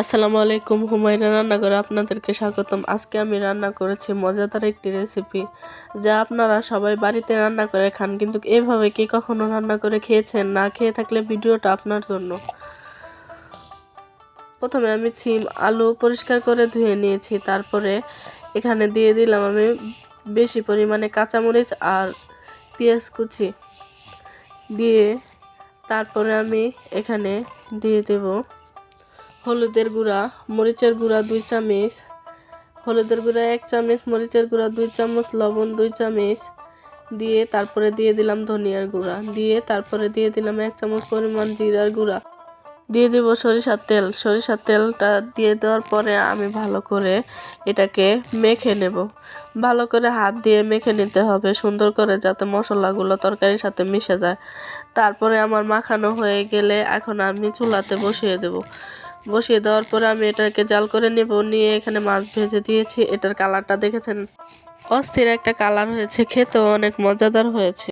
আসসালামু আলাইকুম, হুমায়রা রান্নাঘরে আপনাদেরকে স্বাগতম। আজকে আমি রান্না করেছি মজাদার একটি রেসিপি যা আপনারা সবাই বাড়িতে রান্না করে খান, কিন্তু এভাবে কি কখনো রান্না করে খেয়েছেন? না খেয়ে থাকলে ভিডিওটা আপনার জন্য। প্রথমে আমি সিম আলু পরিষ্কার করে ধুয়ে নিয়েছি, তারপরে এখানে দিয়ে দিলাম আমি বেশি পরিমাণে কাঁচামরিচ আর পেঁয়াজ কুচি। দিয়ে তারপরে আমি এখানে দিয়ে দেবো হলুদের গুঁড়া, মরিচের গুঁড়া দুই চামচ, হলুদের গুঁড়া এক চামচ, মরিচের গুঁড়া দুই চামচ, লবণ দুই চামচ দিয়ে তারপরে দিয়ে দিলাম ধনিয়ার গুঁড়া। দিয়ে তারপরে দিয়ে দিলাম এক চামচ পরিমাণ জিরার গুঁড়া। দিয়ে দেবো সরিষার তেল। সরিষার তেলটা দিয়ে দেওয়ার পরে আমি ভালো করে এটাকে মেখে নেব। ভালো করে হাত দিয়ে মেখে নিতে হবে সুন্দর করে যাতে মশলাগুলো তরকারির সাথে মিশে যায়। তারপরে আমার মাখানো হয়ে গেলে এখন আমি চুলাতে বসিয়ে দেব। বসিয়ে দেওয়ার পরে আমি এটাকে জাল করে নেব, নিয়ে এখানে মাছ ভেজে দিয়েছি। এটার কালারটা দেখেছেন? অস্থির একটা কালার হয়েছে, খেতেও অনেক মজাদার হয়েছে।